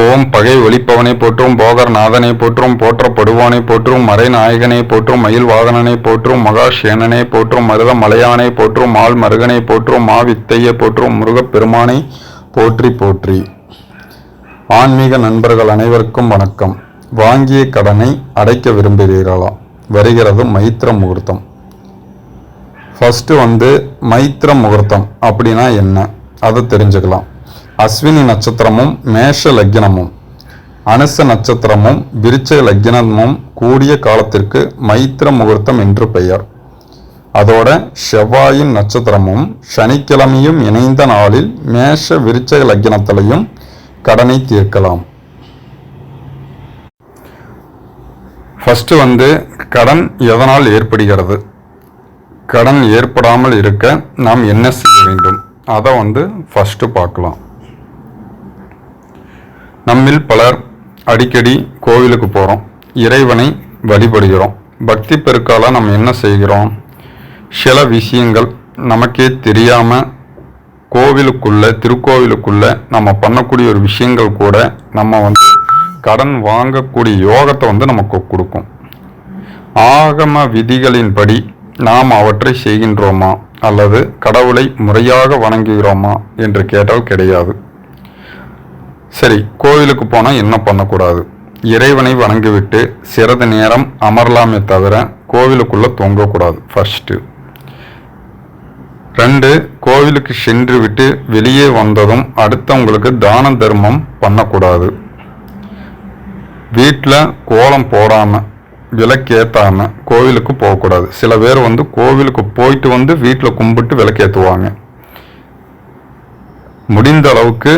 ஓம் பகை ஒளிப்பவனை போற்றும் போகர் நாதனை போற்றும் போற்றப்படுவானை போற்றும் மறை நாயகனை போற்றும் மயில் வாகனனை போற்றும் மகாஷேனனை போற்றும் மருத மலையானை போற்றும் மால் மருகனை போற்றும் மாவித்தையை போற்றும் முருகப் பெருமானை போற்றி போற்றி. ஆன்மீக நண்பர்கள் அனைவருக்கும் வணக்கம். வாங்கிய கடனை அடைக்க விரும்புகிறீர்களா? வருகிறது மைத்திர முகூர்த்தம். ஃபஸ்ட்டு வந்து மைத்திர முகூர்த்தம் அப்படின்னா என்ன? அதை தெரிஞ்சுக்கலாம். அஸ்வினி நட்சத்திரமும் மேஷ லக்னமும் அனுச நட்சத்திரமும் விருச்ச லக்னமும் கூடிய காலத்திற்கு மைத்திர முகூர்த்தம் என்று பெயர். அதோட செவ்வாயின் நட்சத்திரமும் சனிக்கிழமையும் இணைந்த நாளில் மேஷ விருச்ச லக்னத்திலையும் கடனை தீர்க்கலாம். ஃபஸ்ட்டு வந்து கடன் எதனால் ஏற்படுகிறது? கடன் ஏற்படாமல் இருக்க நாம் என்ன செய்ய வேண்டும்? அதை வந்து ஃபஸ்ட்டு பார்க்கலாம். நம்மில் பலர் அடிக்கடி கோவிலுக்கு போகிறோம் இறைவனை வழிபடுகிறோம். பக்தி பெருக்கால நம்ம என்ன செய்கிறோம்? சில விஷயங்கள் நமக்கே தெரியாமல் கோவிலுக்குள்ளே திருக்கோவிலுக்குள்ளே நம்ம பண்ணக்கூடிய ஒரு விஷயங்கள் கூட நம்ம வந்து கடன் வாங்கக்கூடிய யோகத்தை வந்து நமக்கு கொடுக்கும். ஆகம விதிகளின்படி நாம் அவற்றை செய்கின்றோமா? அல்லது கடவுளை முறையாக வணங்குகிறோமா? என்று கேட்டால் கிடையாது. சரி கோவிலுக்கு போனால் என்ன பண்ணக்கூடாது? இறைவனை வணங்கிவிட்டு சிறிது நேரம் அமரலாமே தவிர கோவிலுக்குள்ளே தொங்கக்கூடாது ஃபர்ஸ்ட்டு ரெண்டு கோவிலுக்கு சென்று விட்டு வெளியே வந்ததும் அடுத்தவங்களுக்கு தான தர்மம் பண்ணக்கூடாது. வீட்டில் கோலம் போடாமல் விளக்கேற்றாமல் கோவிலுக்கு போகக்கூடாது. சில பேர் வந்து கோவிலுக்கு போயிட்டு வந்து வீட்டில் கும்பிட்டு விளக்கேற்றுவாங்க முடிந்த அளவுக்கு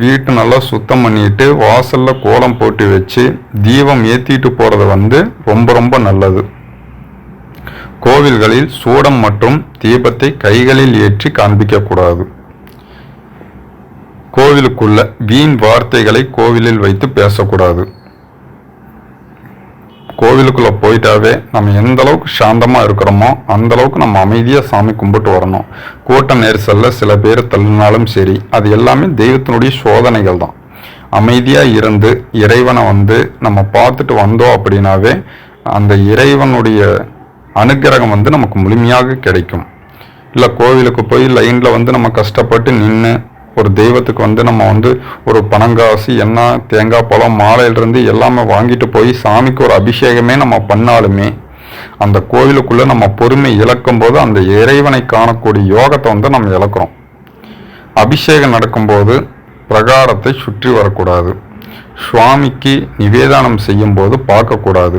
வீட்டு நல்லா சுத்தம் பண்ணிட்டு வாசல்ல கோலம் போட்டு வச்சு தீபம் ஏற்றிட்டு போகிறது வந்து ரொம்ப ரொம்ப நல்லது. கோவில்களில் சூடம் மற்றும் தீபத்தை கைகளில் ஏற்றி காண்பிக்கக்கூடாது கோவிலுக்குள்ள வீண் வார்த்தைகளை கோவிலில் வைத்து பேசக்கூடாது. கோவிலுக்குள்ளே போயிட்டாவே நம்ம எந்த அளவுக்கு சாந்தமாக இருக்கிறோமோ அந்த அளவுக்கு நம்ம அமைதியாக சாமி கும்பிட்டு வரணும். கூட்ட நெரிசலில் சில பேர் தள்ளினாலும் சரி அது எல்லாமே தெய்வத்தினுடைய சோதனைகள் தான். அமைதியாக இருந்து இறைவனை வந்து நம்ம பார்த்துட்டு வந்தோம் அப்படின்னாவே அந்த இறைவனுடைய அனுக்கிரகம் வந்து நமக்கு முழுமையாக கிடைக்கும். இல்லை கோவிலுக்கு போய் லைனில் வந்து நம்ம கஷ்டப்பட்டு நின்று ஒரு தெய்வத்துக்கு வந்து நம்ம வந்து ஒரு பனங்காசு எண்ணெய் தேங்காய் பழம் மாலையிலிருந்து எல்லாமே வாங்கிட்டு போய் சாமிக்கு ஒரு அபிஷேகமே நம்ம பண்ணாலுமே அந்த கோவிலுக்குள்ளே நம்ம பொறுமை இழக்கும் போது அந்த இறைவனை காணக்கூடிய யோகத்தை வந்து நம்ம இழக்கிறோம். அபிஷேகம் நடக்கும்போது பிரகாரத்தை சுற்றி வரக்கூடாது. சுவாமிக்கு நிவேதானம் செய்யும்போது பார்க்கக்கூடாது.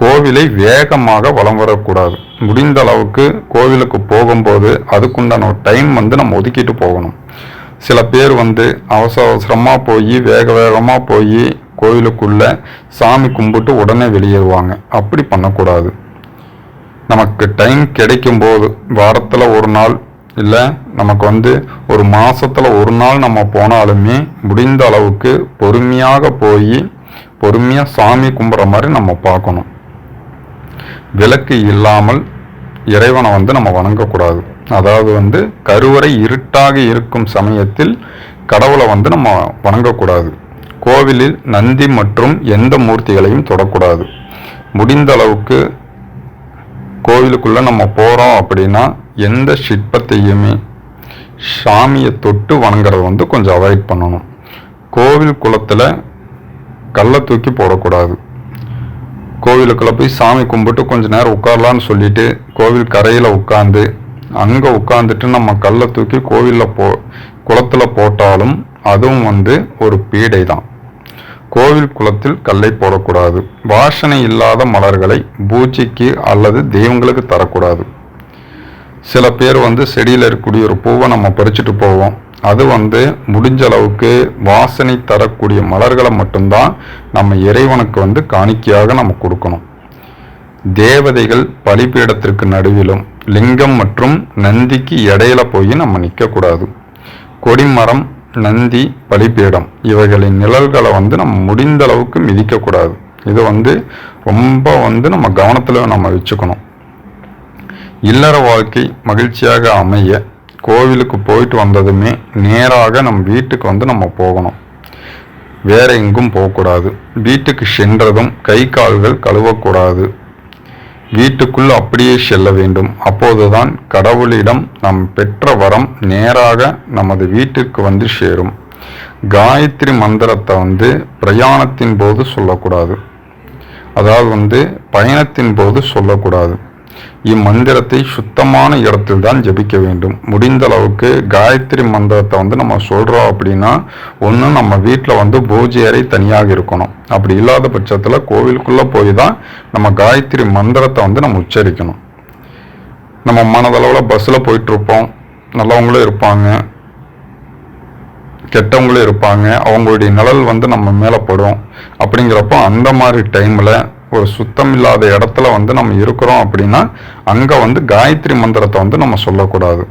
கோவிலை வேகமாக வலம் வரக்கூடாது. முடிந்த அளவுக்கு கோவிலுக்கு போகும்போது அதுக்குண்டான ஒரு டைம் வந்து நம்ம ஒதுக்கிட்டு போகணும். சில பேர் வந்து அவசர அவசரமாக போய் வேக வேகமாக போய் கோயிலுக்குள்ளே சாமி கும்பிட்டு உடனே வெளியேறுவாங்க. அப்படி பண்ணக்கூடாது. நமக்கு டைம் கிடைக்கும் போது வாரத்தில் ஒரு நாள் இல்லை நமக்கு வந்து ஒரு மாதத்தில் ஒரு நாள் நம்ம போனாலுமே முடிந்த அளவுக்கு பொறுமையாக போய் பொறுமையாக சாமி கும்பிட்ற மாதிரி நம்ம பார்க்கணும். விளக்கு இல்லாமல் இறைவனை வந்து நம்ம வணங்கக்கூடாது. அதாவது வந்து கருவறை இருட்டாக இருக்கும் சமயத்தில் கடவுளை வந்து நம்ம வணங்கக்கூடாது. கோவிலில் நந்தி மற்றும் எந்த மூர்த்திகளையும் தொடக்கூடாது. முடிந்த அளவுக்கு கோவிலுக்குள்ளே நம்ம போகிறோம் அப்படின்னா எந்த சிற்பத்தையுமே சாமியை தொட்டு வணங்குறத வந்து கொஞ்சம் அவாய்ட் பண்ணணும். கோவில் குளத்தில் கல்லை தூக்கி போடக்கூடாது. கோவிலுக்குள்ளே போய் சாமி கும்பிட்டு கொஞ்சம் நேரம் உட்காரலான்னு சொல்லிட்டு கோவில் கரையில் உட்காந்து அங்கே உட்காந்துட்டு நம்ம கல்லை தூக்கி கோவிலில் போ குளத்தில் போட்டாலும் அதுவும் வந்து ஒரு பீடை தான் கோவில் குளத்தில் கல்லை போடக்கூடாது. வாசனை இல்லாத மலர்களை பூஜைக்கு அல்லது தெய்வங்களுக்கு தரக்கூடாது. சில பேர் வந்து செடியில் இருக்கக்கூடிய ஒரு பூவை நம்ம பறிச்சுட்டு போவோம். அது வந்து முடிஞ்ச அளவுக்கு வாசனை தரக்கூடிய மலர்களை மட்டும்தான் நம்ம இறைவனுக்கு வந்து காணிக்கையாக நம்ம கொடுக்கணும். தேவதைகள் பலிபீடத்திற்கு நடுவிலும் லிங்கம் மற்றும் நந்திக்கு இடையில போய் நம்ம நிற்கக்கூடாது கொடிமரம் நந்தி பலிபீடம் இவைகளின் நிழல்களை வந்து நம்ம முடிந்த அளவுக்கு மிதிக்கக்கூடாது. இது வந்து ரொம்ப வந்து நம்ம கவனத்தில் நம்ம வச்சுக்கணும். இல்லற வாழ்க்கை மகிழ்ச்சியாக அமைய கோவிலுக்கு போயிட்டு வந்ததுமே நேராக நம் வீட்டுக்கு வந்து நம்ம போகணும். வேற எங்கும் போகக்கூடாது. வீட்டுக்கு சென்றதும் கை கால்கள் கழுவக்கூடாது. வீட்டுக்குள் அப்படியே செல்ல வேண்டும். அப்போதுதான் கடவுளிடம் நாம் பெற்ற வரம் நேராக நமது வீட்டிற்கு வந்து சேரும். காயத்ரி மந்திரத்தை வந்து பிரயாணத்தின் போது சொல்லக்கூடாது. அதாவது வந்து பயணத்தின் போது சொல்லக்கூடாது. இம்மந்திரத்தை சுத்தமான இடத்தில் தான் ஜபிக்க வேண்டும். முடிந்த அளவுக்கு காயத்ரி மந்திரத்தை வந்து நம்ம சொல்கிறோம் அப்படின்னா ஒன்று நம்ம வீட்டில் வந்து பூஜை அறை தனியாக இருக்கணும். அப்படி இல்லாத பட்சத்தில் கோவிலுக்குள்ளே போய் தான் நம்ம காயத்ரி மந்திரத்தை வந்து நம்ம உச்சரிக்கணும். நம்ம மனதளவில் பஸ்ஸில் போயிட்டுருப்போம். நல்லவங்களும் இருப்பாங்க. கெட்டவங்களும் இருப்பாங்க. அவங்களுடைய நிழல் வந்து நம்ம மேலே படும். அப்படிங்கிறப்போ அந்த மாதிரி டைமில் ஒரு சுத்தம் இல்லாத இடத்துல வந்து நம்ம இருக்கிறோம் அப்படின்னா அங்கே வந்து காயத்ரி மந்திரத்தை வந்து நம்ம சொல்லக்கூடாது.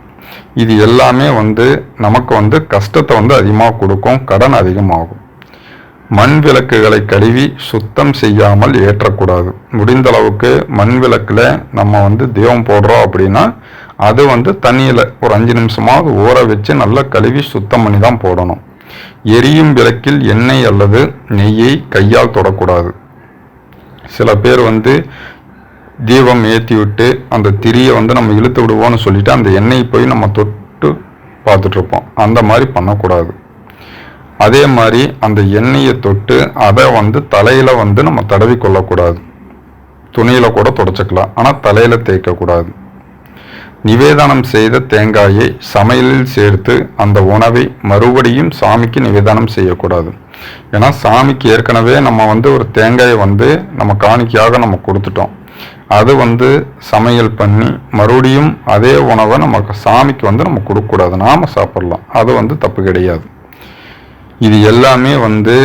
இது எல்லாமே வந்து நமக்கு வந்து கஷ்டத்தை வந்து அதிகமாக கொடுக்கும் கடன் அதிகமாகும். மண் விளக்குகளை கழுவி சுத்தம் செய்யாமல் ஏற்றக்கூடாது. முடிந்த அளவுக்கு மண் விளக்கில் நம்ம வந்து தீபம் போடுறோம் அப்படின்னா அது வந்து தண்ணியில் ஒரு அஞ்சு நிமிஷமாவது ஊற வச்சு நல்லா கழுவி சுத்தம் பண்ணி தான் போடணும். எரியும் விளக்கில் எண்ணெய் அல்லது நெய்யை கையால் தொடக்கூடாது. சில பேர் வந்து தீபம் ஏற்றி விட்டு அந்த திரியை வந்து நம்ம இழுத்து விடுவோம்னு சொல்லிட்டு அந்த எண்ணெய் போய் நம்ம தொட்டு பார்த்துட்ருப்போம். அந்த மாதிரி பண்ணக்கூடாது. அதே மாதிரி அந்த எண்ணெயை தொட்டு அதை வந்து தலையில் வந்து நம்ம தடவி கொள்ளக்கூடாது. துணியில் கூட தொடச்சிக்கலாம். ஆனால் தலையில் தேய்க்கக்கூடாது. நிவேதனம் செய்த தேங்காயை சமையலில் சேர்த்து அந்த உணவை மறுபடியும் சாமிக்கு நிவேதனம் செய்யக்கூடாது. ஏன்னா சாமிக்கு ஏற்கனவே நம்ம வந்து ஒரு தேங்காயை வந்து நம்ம காணிக்கையாக நம்ம கொடுத்துட்டோம். அது வந்து சமையல் பண்ணி மறுபடியும் அதே உணவை நம்ம சாமிக்கு வந்து நம்ம கொடுக்கக்கூடாது. நாம சாப்பிட்லாம். அது வந்து தப்பு கிடையாது. இது எல்லாமே வந்து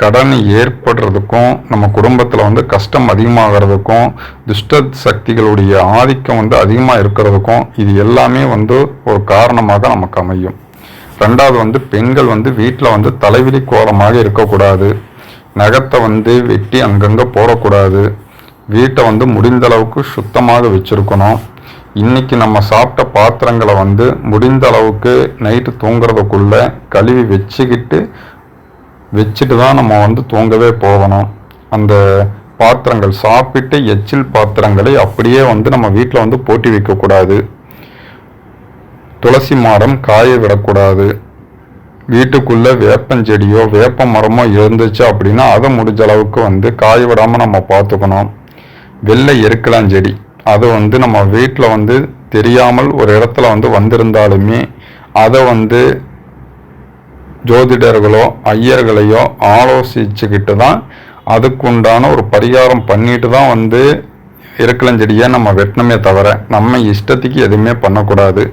கடன் ஏற்படுறதுக்கும் நம்ம குடும்பத்தில் வந்து கஷ்டம் அதிகமாகிறதுக்கும் துஷ்ட சக்திகளுடைய ஆதிக்கம் வந்து அதிகமாக இருக்கிறதுக்கும் இது எல்லாமே வந்து ஒரு காரணமாக நமக்கு அமையும். ரெண்டாவது வந்து பெண்கள் வந்து வீட்டில் வந்து தலைவிரி கோலமாக இருக்கக்கூடாது. நகத்தை வந்து வெட்டி அங்கங்கே போடக்கூடாது. வீட்டை வந்து முடிந்த அளவுக்கு சுத்தமாக வச்சுருக்கணும். இன்றைக்கி நம்ம சாப்பிட்ட பாத்திரங்களை வந்து முடிந்த அளவுக்கு நைட்டு தூங்குறதுக்குள்ளே கழுவி வச்சுக்கிட்டு வச்சுட்டு தான் நம்ம வந்து தூங்கவே போகணும். அந்த பாத்திரங்கள் சாப்பிட்டு எச்சில் பாத்திரங்களை அப்படியே வந்து நம்ம வீட்டில் வந்து போட்டி வைக்கக்கூடாது. துளசி மாடம் காய விடக்கூடாது. வீட்டுக்குள்ள வேப்பஞ்செடியோ வேப்ப மரமோ இருந்துச்சு அப்படின்னா அதை முடிஞ்ச அளவுக்கு வந்து காய விடாமல் நம்ம பார்த்துக்கணும். வெள்ளை எருக்கலாஞ்செடி அது வந்து நம்ம வீட்டில் வந்து தெரியாமல் ஒரு இடத்துல வந்து வந்திருந்தாலுமே அதை வந்து ஜோதிடர்களோ ஐயர்களையோ ஆலோசிச்சுக்கிட்டு தான் அதுக்குண்டான ஒரு பரிகாரம் பண்ணிட்டு தான் வந்து இருக்கலஞ்செடியை நம்ம வெட்டணுமே தவிர நம்ம இஷ்டத்துக்கு எதுவுமே பண்ணக்கூடாது.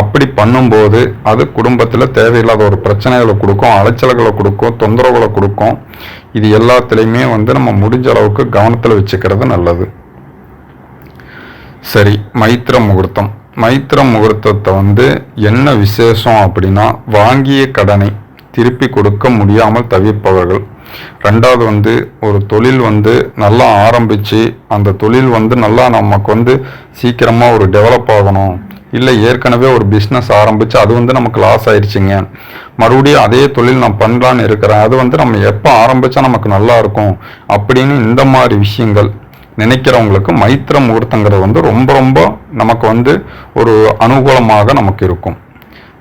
அப்படி பண்ணும்போது அது குடும்பத்தில் தேவையில்லாத ஒரு பிரச்சனைகளை கொடுக்கும் அலைச்சல்களை கொடுக்கும் தொந்தரவுகளை கொடுக்கும். இது எல்லாத்துலேயுமே வந்து நம்ம முடிஞ்ச அளவுக்கு கவனத்தில் வச்சுக்கிறது நல்லது. சரி மைத்திர முகூர்த்தம். மைத்திர முகூர்த்தத்தை வந்து என்ன விசேஷம் அப்படின்னா வாங்கிய கடனை திருப்பி கொடுக்க முடியாமல் தவிர்ப்பவர்கள் ரெண்டாவது வந்து ஒரு தொழில் வந்து நல்லா ஆரம்பித்து அந்த தொழில் வந்து நல்லா நமக்கு வந்து சீக்கிரமாக ஒரு டெவலப் ஆகணும். இல்லை ஏற்கனவே ஒரு பிஸ்னஸ் ஆரம்பித்து அது வந்து நமக்கு லாஸ் ஆயிடுச்சுங்க மறுபடியும் அதே தொழில் நான் பண்ணலான்னு இருக்கிறேன். அது வந்து நம்ம எப்போ ஆரம்பித்தா நமக்கு நல்லா இருக்கும் அப்படின்னு இந்த மாதிரி விஷயங்கள் நினைக்கிறவங்களுக்கு மைத்திர முகூர்த்தங்கிறது வந்து ரொம்ப ரொம்ப நமக்கு வந்து ஒரு அனுகூலமாக நமக்கு இருக்கும்.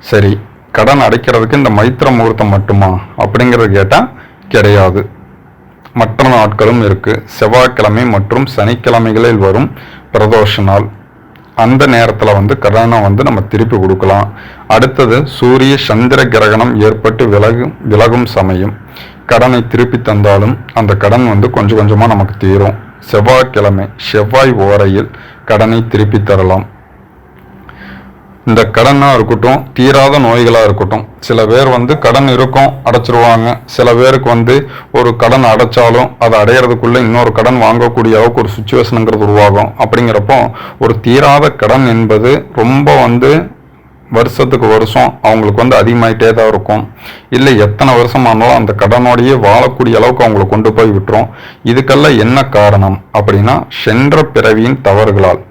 சரி கடன் அடைக்கிறதுக்கு இந்த மைத்திர முகூர்த்தம் மட்டுமா? அப்படிங்கிறது கேட்டால் கிடையாது. மற்ற நாட்களும் இருக்குது செவ்வாய்க்கிழமை மற்றும் சனிக்கிழமைகளில் வரும் பிரதோஷ நாள். அந்த நேரத்தில் வந்து கடனை வந்து நம்ம திருப்பி கொடுக்கலாம். அடுத்தது சூரிய சந்திர கிரகணம் ஏற்பட்டு விலகும் விலகும் சமயம். கடனை திருப்பி தந்தாலும் அந்த கடன் வந்து கொஞ்சம் கொஞ்சமாக நமக்கு தீரும். செவ்வாய்க்கிழமை செவ்வாய் ஓரையில் கடனை திருப்பி தரலாம். இந்த கடனாக இருக்கட்டும் தீராத நோய்களாக இருக்கட்டும். சில பேர் வந்து கடன் இருக்கும் அடைச்சிருவாங்க. சில பேருக்கு வந்து ஒரு கடன் அடைச்சாலும் அதை அடையிறதுக்குள்ளே இன்னொரு கடன் வாங்கக்கூடிய அளவுக்கு ஒரு சுச்சுவேஷனுங்கிறது உருவாகும். அப்படிங்கிறப்போ ஒரு தீராத கடன் என்பது ரொம்ப வந்து வருஷத்துக்கு வருஷம் அவங்களுக்கு வந்து அதிகமாயிட்டே தான் இருக்கும். இல்லை எத்தனை வருஷம் ஆனாலும் அந்த கடனோடையே வாழக்கூடிய அளவுக்கு அவங்களை கொண்டு போய் விட்டுரும். இதுக்கெல்லாம் என்ன காரணம் அப்படின்னா சென்ற பிறவியின் தவறுகளால்.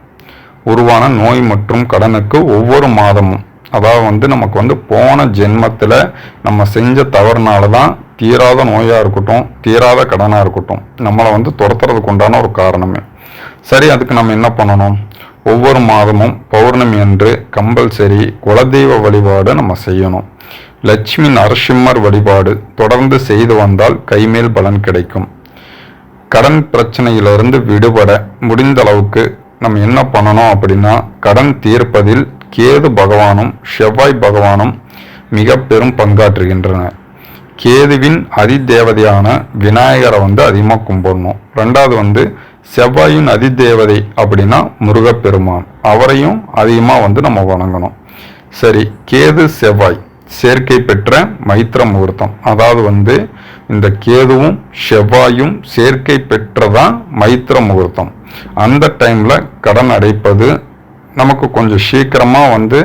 உருவான நோய் மற்றும் கடனுக்கு ஒவ்வொரு மாதமும். அதாவது வந்து நமக்கு வந்து போன ஜென்மத்தில் நம்ம செஞ்ச தவறுனால தான் தீராத நோயாக இருக்கட்டும் தீராத கடனாக இருக்கட்டும் நம்மளை வந்து துரத்துறதுக்கு உண்டான ஒரு காரணமே. சரி அதுக்கு நம்ம என்ன பண்ணணும்? ஒவ்வொரு மாதமும் பௌர்ணமி அன்று கம்பல்சரி குலதெய்வ வழிபாடு நம்ம செய்யணும். லட்சுமி நரசிம்மர் வழிபாடு தொடர்ந்து செய்து வந்தால் கைமேல் பலன் கிடைக்கும். கடன் பிரச்சனையிலிருந்து விடுபட முடிந்த அளவுக்கு நம்ம என்ன பண்ணணும் அப்படின்னா கடன் தீர்ப்பதில் கேது பகவானும் செவ்வாய் பகவானும் மிக பெரும் பங்காற்றுகின்றன கேதுவின் அதிதேவதையான விநாயகரை வந்து அதிகமாக கும்பிடணும். ரெண்டாவது வந்து செவ்வாயின் அதிதேவதை அப்படின்னா முருகப்பெருமான். அவரையும் அதிகமாக வந்து நம்ம வணங்கணும். சரி கேது செவ்வாய். சேர்க்கை பெற்ற மைத்திர முகூர்த்தம். அதாவது வந்து இந்த கேதுவும் செவ்வாயும் சேர்க்கை பெற்றதான் மைத்திர முகூர்த்தம். அந்த டைமில் கடன் அடைப்பது நமக்கு கொஞ்சம் சீக்கிரமாக வந்து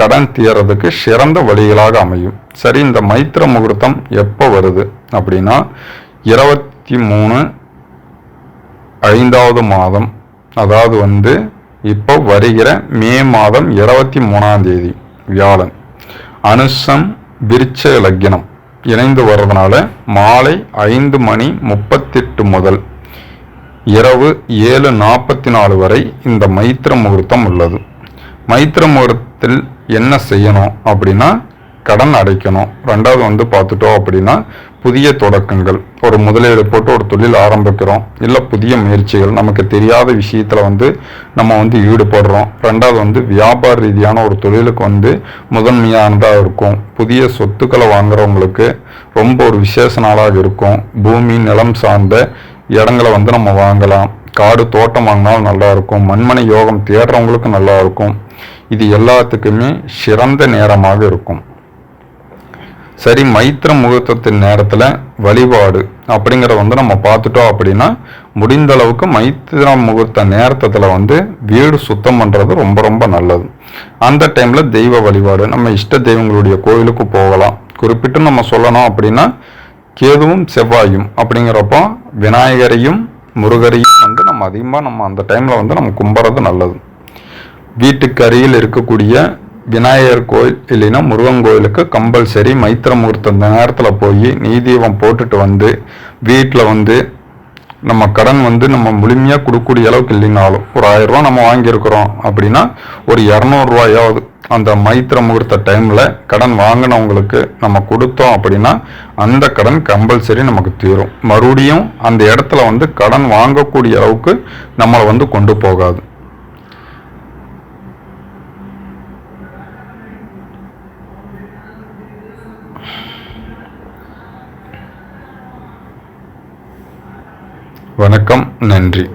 கடன் தீரதுக்கு சிறந்த வழிகளாக அமையும். சரி இந்த மைத்திர முகூர்த்தம் எப்போ வருது அப்படின்னா இருபத்தி மூணு ஐந்தாவது மாதம். அதாவது வந்து இப்போ வருகிற மே மாதம் இருபத்தி மூணாம் தேதி வியாழன். அனுஷம் விருச்ச லக்னம். இணைந்து வர்றதுனால மாலை ஐந்து மணி முப்பத்தெட்டு முதல் இரவு ஏழு நாற்பத்தி நாலு வரை இந்த மைத்திர முகூர்த்தம் உள்ளது. மைத்திர முகூர்த்தத்தில் என்ன செய்யணும் அப்படின்னா கடன் அடைக்கணும். ரெண்டாவது வந்து பார்த்துட்டோம் அப்படின்னா புதிய தொடக்கங்கள். ஒரு முதலீடு போட்டு ஒரு தொழில் ஆரம்பிக்கிறோம். இல்லை புதிய முயற்சிகள். நமக்கு தெரியாத விஷயத்தில் வந்து நம்ம வந்து ஈடுபடுறோம். ரெண்டாவது வந்து வியாபார ரீதியான ஒரு தொழிலுக்கு வந்து முதன்மையானதாக இருக்கும். புதிய சொத்துக்களை வாங்குறவங்களுக்கு ரொம்ப ஒரு விசேஷ நாளாக இருக்கும். பூமி நிலம் சார்ந்த இடங்களை வந்து நம்ம வாங்கலாம். காடு தோட்டம் வாங்கினாலும் நல்லா இருக்கும். மண்மனை யோகம் தேடுறவங்களுக்கு நல்லா இருக்கும். இது எல்லாத்துக்குமே சிறந்த நேரமாக இருக்கும். சரி மைத்திர முகூர்த்தத்தின் நேரத்தில் வழிபாடு அப்படிங்கிறத வந்து நம்ம பார்த்துட்டோம் அப்படின்னா முடிந்த அளவுக்கு மைத்திர முகூர்த்த நேரத்தில் வந்து வீடு சுத்தம் பண்ணுறது ரொம்ப ரொம்ப நல்லது. அந்த டைமில் தெய்வ வழிபாடு நம்ம இஷ்ட தெய்வங்களுடைய கோயிலுக்கு போகலாம். குறிப்பிட்டு நம்ம சொல்லணும் அப்படின்னா கேதுவும் செவ்வாயும் அப்படிங்கிறப்போ விநாயகரையும் முருகரையும் வந்து நம்ம அதிகமாக நம்ம அந்த டைமில் வந்து நம்ம கும்பிட்றது நல்லது. வீட்டுக்கு அருகில் இருக்கக்கூடிய விநாயகர் கோயில் இல்லைன்னா முருகன் கோயிலுக்கு கம்பல்சரி மைத்திர முகூர்த்த நேரத்தில் போய் நீதீபம் போட்டுட்டு வந்து வீட்டில் வந்து நம்ம கடன் வந்து நம்ம முழுமையாக கொடுக்கக்கூடிய அளவுக்கு இல்லைனாலும் ஒரு ஆயிரம் ரூபா நம்ம வாங்கியிருக்கிறோம் அப்படின்னா ஒரு இரநூறுவாயாவது அந்த மைத்திர முகூர்த்த டைமில் கடன் வாங்கினவங்களுக்கு நம்ம கொடுத்தோம் அப்படின்னா அந்த கடன் கம்பல்சரி நமக்கு தீரும். மறுபடியும் அந்த இடத்துல வந்து கடன் வாங்கக்கூடிய அளவுக்கு நம்மளை வந்து கொண்டு போகாது. வணக்கம் நன்றி.